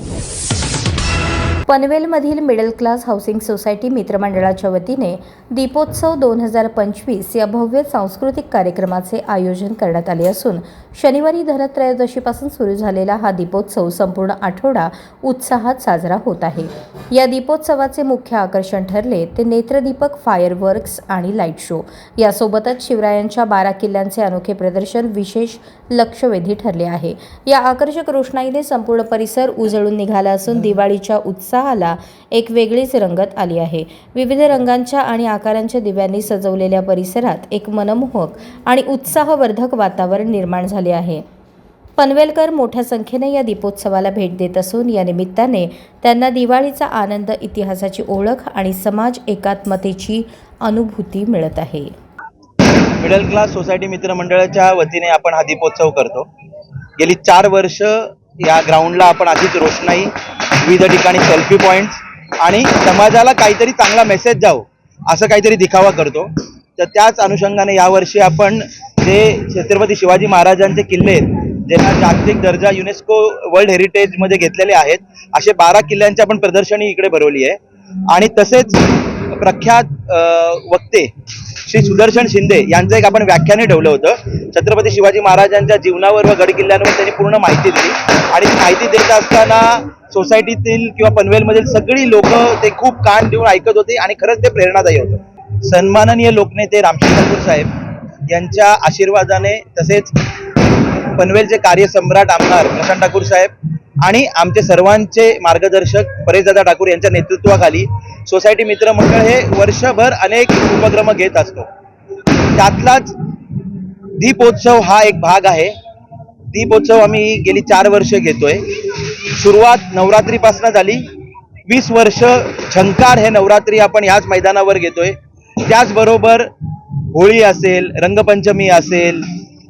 you पनवेलमधील middle class housing society मित्रमंडळाच्या वतीने दीपोत्सव दोन हजार पंचवीस या भव्य सांस्कृतिक कार्यक्रमाचे आयोजन करण्यात आले असून शनिवारी धनत्रयोदशीपासून सुरू झालेला हा दीपोत्सव संपूर्ण आठवडा उत्साहात साजरा होत आहे. या दीपोत्सवाचे मुख्य आकर्षण ठरले ते नेत्रदीपक फायरवर्क्स आणि लाइट शो यासोबतच शिवरायांच्या बारा किल्ल्यांचे अनोखे प्रदर्शन विशेष लक्षवेधी ठरले आहे. या आकर्षक रोषणाईने संपूर्ण परिसर उजळून निघाला असून दिवाळीच्या उत्साह उत्साहाला एक वेगळीच रंगत आली आहे. विविध रंगांच्या आणि आकारांच्या दिव्यांनी सजवलेल्या परिसरात एक मनमोहक आणि उत्साहवर्धक वातावरण निर्माण झाले आहे. पनवेलकर मोठ्या संख्येने या दीपोत्सवाला भेट देत असून या निमित्ताने त्यांना दिवाळीचा आनंद इतिहासाची ओळख आणि समाज एकात्मतेची अनुभूती मिळत आहे. मिडल क्लास सोसायटी मित्रमंडळाच्या वतीने आपण हा दीपोत्सव करतो. गेली चार वर्ष या ग्राउंडला आपण आधीच रोषणाई विविध ठिकाणी सेल्फी पॉईंट्स आणि समाजाला काहीतरी चांगला मेसेज जावं असं काहीतरी दिखावा करतो. तर त्याच अनुषंगाने यावर्षी आपण जे छत्रपती शिवाजी महाराजांचे किल्ले आहेत, ज्यांना जागतिक दर्जा युनेस्को वर्ल्ड हेरिटेजमध्ये घेतलेले आहेत असे बारा किल्ल्यांची आपण प्रदर्शनी इकडे भरवली आहे. आणि तसेच प्रख्यात वक्ते श्री सुदर्शन शिंदे यांचं एक आपण व्याख्याने ठेवलं होतं. छत्रपती शिवाजी महाराजांच्या जीवनावर व गड किल्ल्यांवर त्यांनी पूर्ण माहिती दिली. आणि ती माहिती देत असताना सोसायटीतील किंवा पनवेलमधील सगळी लोक ते खूप कान देऊन ऐकत होते आणि खरंच ते प्रेरणादायी होतं. सन्माननीय लोकनेते रामशेख ठाकूर साहेब यांच्या आशीर्वादाने तसेच पनवेलचे कार्यसम्राट आमदार प्रशांत ठाकूर साहेब आणि आमचे सर्वांचे मार्गदर्शक परेशदादा ठाकूर यांच्या नेतृत्वाखाली सोसायटी मित्र मंडळ हे वर्षभर अनेक उपक्रम घेत असतो. त्यातलाच दीपोत्सव हा एक भाग आहे. दीपोत्सव आम्ही गेली चार वर्ष घेतोय. सुरुवात नवरात्रीपासून झाली. वीस वर्ष झंकार हे नवरात्री आपण याच मैदानावर घेतोय. त्याचबरोबर होळी असेल रंगपंचमी असेल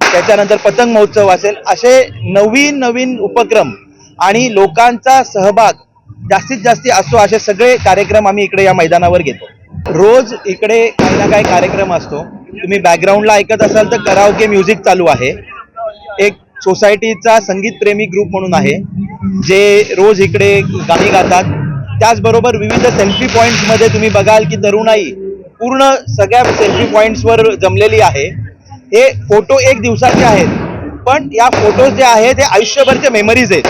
त्याच्यानंतर पतंग महोत्सव असेल असे नवीन नवीन उपक्रम आणि लोकांचा सहभाग जास्तीत जास्ती असतो असे सगळे कार्यक्रम आम्ही इकडे या मैदानावर घेतो. रोज इकडे काही ना काही कार्यक्रम असतो. तुम्ही बॅकग्राऊंडला ऐकत असाल तर कराओके म्युझिक चालू आहे. एक सोसायटीचा संगीत प्रेमी ग्रुप म्हणून आहे जे रोज इकडे गाणी गातात. त्याचबरोबर विविध सेल्फी पॉईंट्समध्ये तुम्ही बघाल की तरुणाई पूर्ण सगळ्या सेल्फी पॉईंट्सवर जमलेली आहे. हे फोटो एक दिवसाचे आहेत. पण या फोटोज जे आहेत ते आयुष्यभरचे मेमरीज आहेत.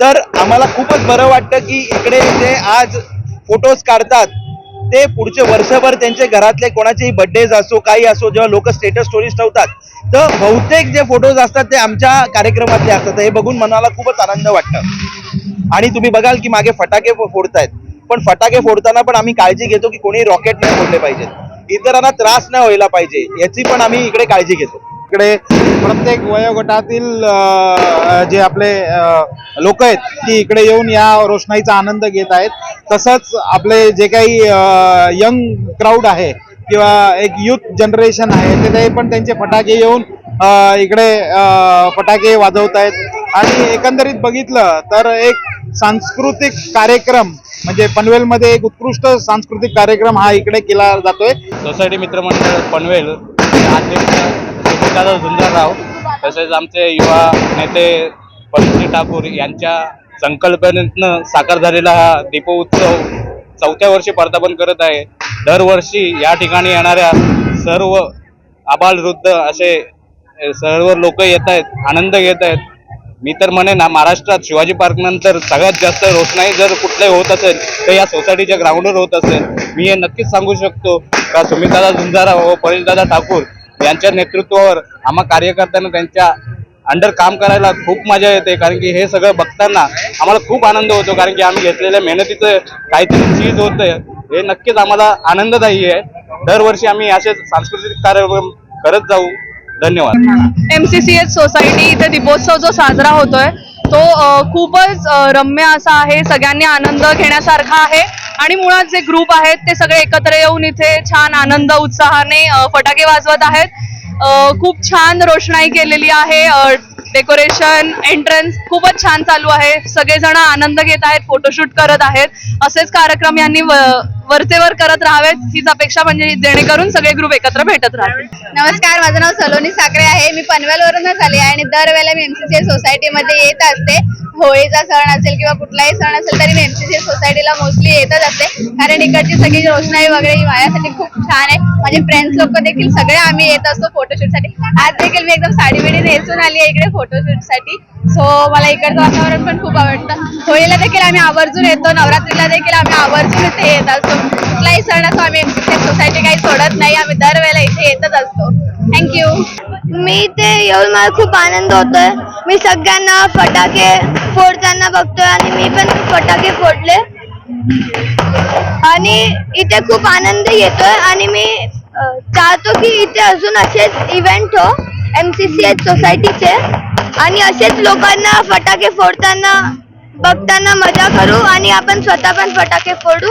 तर आम्हाला खूपच बरं वाटतं की इकडे जे आज फोटोज काढतात ते पुढचे वर्षभर त्यांचे घरातले कोणाचेही बर्थडेज असो काही असो जेव्हा लोक स्टेटस स्टोरीज ठेवतात तर बहुतेक जे फोटोज असतात ते आमच्या कार्यक्रमातले असतात. हे बघून मनाला खूपच आनंद वाटतं. आणि तुम्ही बघाल की मागे फटाके फोडतायत. पण फटाके फोडताना पण आम्ही काळजी घेतो की कोणी रॉकेट नाही फोडले पाहिजेत. इतरांना त्रास नाही व्हायला पाहिजे. याची पण आम्ही इकडे काळजी घेतो. इकडे प्रत्येक वयोगटातील जे आपले लोक आहेत ती इकडे येऊन या रोषणाईचा आनंद घेत आहेत. तसंच आपले जे काही यंग क्राऊड आहे किंवा एक युथ जनरेशन आहे ते पण त्यांचे फटाके येऊन इकडे फटाके वाजवत आहेत. आणि एकंदरीत बघितलं तर एक सांस्कृतिक कार्यक्रम म्हणजे पनवेलमध्ये एक उत्कृष्ट सांस्कृतिक कार्यक्रम हा इकडे केला जातोय. सोसायटी मित्रमंडळ पनवेल अध्यक्ष राव तसेच आमचे युवा नेते पल्लवी ठाकूर यांच्या संकल्पनेतनं साकार झालेला हा दीपोत्सव चौथ्या वर्षी पदार्पण करत आहे. दरवर्षी या ठिकाणी येणाऱ्या सर्व आबालवृद्ध असे सर्व लोक येत आहेत आनंद घेत आहेत. मी तर म्हणेन ना महाराष्ट्रात शिवाजी पार्क नंतर सगळ्यात जास्त रोषणाई जर कुठले होत असेल तर या सोसायटीच्या ग्राउंडवर होत असेल. मी हे नक्कीच सांगू शकतो का सुमितदादा झुंजारा व परेशदादा ठाकूर यांच्या नेतृत्वावर आम्हा कार्यकर्त्यांना त्यांच्या अंडर काम करायला खूप मजा येते कारण की हे सगळं बघताना आम्हाला खूप आनंद होतो कारण की आम्ही घेतलेल्या मेहनतीचं काहीतरी चीज होतं हे नक्कीच आम्हाला आनंददायी आहे. दरवर्षी आम्ही असे सांस्कृतिक कार्यक्रम करत जाऊ. धन्यवाद. एमसीसीएच सोसायटी इथे दीपोत्सव जो साजरा होतोय तो खूपच रम्य असा आहे. सगळ्यांनी आनंद घेण्यासारखा आहे. आणि मुळात जे ग्रुप आहेत ते सगळे एकत्र येऊन इथे छान आनंद उत्साहाने फटाके वाजवत आहेत. खूप छान रोषणाई केलेली आहे. डेकोरेशन एंट्रन्स खूपच छान चालू आहे. सगळेजण आनंद घेत आहेत फोटोशूट करत आहेत. असेच कार्यक्रम यांनी वरचेवर करत राहावेत हीच अपेक्षा म्हणजे जेणेकरून सगळे ग्रुप एकत्र भेटत राहावे नमस्कार माझं नाव सलोनी साखरे आहे. मी पनवेलवरूनच आले आहे आणि दरवेळेला मी एमसीसी सोसायटीमध्ये येत असते. होळीचा सण असेल किंवा कुठलाही सण असेल तरी मी एमसीसी सोसायटीला मोस्टली येतच असते. कारण इकडची सगळी रोषणाई वगैरे ही माझ्यासाठी खूप छान आहे. माझे फ्रेंड्स लोक देखील सगळे आम्ही येत असतो फोटोशूटसाठी आज देखील मी एकदम साडी बिडी नेसून आली आहे इकडे फोटोशूटसाठी सो मला इकडचं वातावरण पण खूप आवडतं. होळीला देखील आम्ही आवर्जून येतो. नवरात्रीला देखील आम्ही सोडत नाही आम्ही दरवेळेला इथे येतच असतो. थँक्यू मी इथे येऊन मला खूप आनंद होतोय. मी सगळ्यांना फटाके फोडताना बघतोय आणि मी पण फटाके फोडले. आणि इथे खूप आनंद येतोय आणि मी चाहतो की इथे अजून असेच इव्हेंट हो एम सी सी एच सोसायटीचे आणि असेच लोकांना फटाके फोडताना बघताना मजा करू आणि आपण स्वतः पण फटाके फोडू.